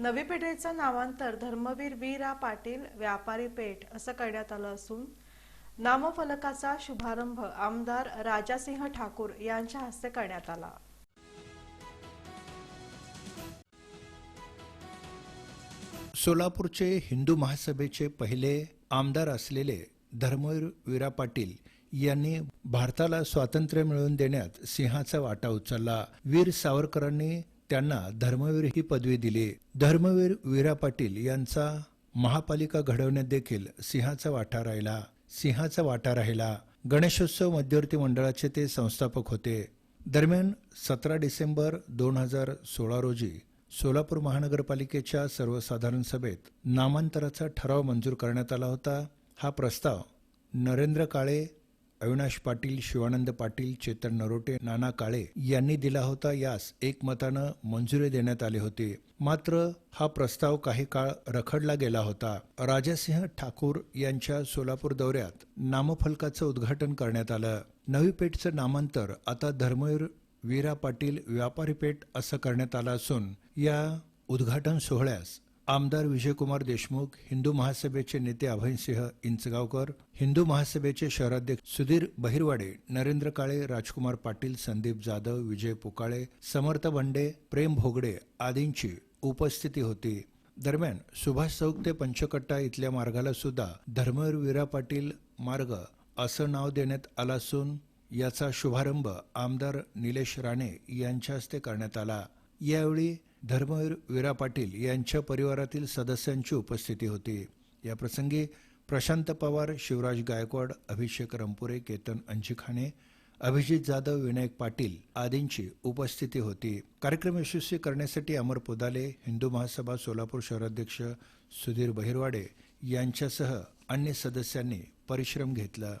नवी पेठेचं नामांतर धर्मवीर वीरा पाटील व्यापारी पेठ असं करण्यात आलं असून नामफलकाचा शुभारंभ आमदार राजासिंह ठाकूर यांच्या हस्ते करण्यात आला. सोलापूरचे हिंदू महासभेचे पहिले आमदार असलेले धर्मवीर वीरा पाटील यांनी भारताला स्वातंत्र्य मिळवून देण्यात सिंहाचा वाटा उचलला. वीर सावरकरांनी त्यांना धर्मवीर ही पदवी दिली. धर्मवीर वीरा पाटील यांचा महापालिका घडवण्यात देखील सिंहाचा वाटा राहिला. सिंहाचा वाटा राहिला. गणेशोत्सव मध्यवर्ती मंडळाचे ते संस्थापक होते. दरम्यान सतरा डिसेंबर दोन हजार सोळा रोजी सोलापूर महानगरपालिकेच्या सर्वसाधारण सभेत नामांतराचा ठराव मंजूर करण्यात आला होता. हा प्रस्ताव नरेंद्र काळे अविनाश पाटील शिवानंद पाटील चेतन नरोटे नाना काळे यांनी दिला होता यास एकमतानं मंजुरी देण्यात आली होती. मात्र हा प्रस्ताव काही काळ रखडला गेला होता. राजासिंह ठाकूर यांच्या सोलापूर दौऱ्यात नामफलकाचं उद्घाटन करण्यात आलं. नवी पेठचं नामांतर आता धर्मवीर वीरा पाटील व्यापारी पेठ असं करण्यात आलं असून या उद्घाटन सोहळ्यास आमदार विजयकुमार देशमुख हिंदू महासभेचे नेते अभयसिंह इंचगावकर हिंदू महासभेचे शहराध्यक्ष सुधीर बहिरवाडे नरेंद्र काळे राजकुमार पाटील संदीप जाधव विजय पुकाळे समर्थ बंडे प्रेम भोगडे आदींची उपस्थिती होती. दरम्यान सुभाष चौक ते पंचकट्टा इथल्या मार्गाला सुद्धा धर्मवीर वीरा पाटील मार्ग असं नाव देण्यात आलं असून याचा शुभारंभ आमदार निलेश राणे यांच्या हस्ते करण्यात आला. यावेळी धर्मवीर वीरा पाटील यांच्या परिवारातील सदस्यांची उपस्थिती होती. याप्रसंगी प्रशांत पवार शिवराज गायकवाड अभिषेक रंपुरे केतन अंजिखाणे अभिजित जाधव विनायक पाटील आदींची उपस्थिती होती. कार्यक्रम यशस्वी करण्यासाठी अमर पोदाले हिंदू महासभा सोलापूर शहराध्यक्ष सुधीर बहिरवाडे यांच्यासह अन्य सदस्यांनी परिश्रम घेतला.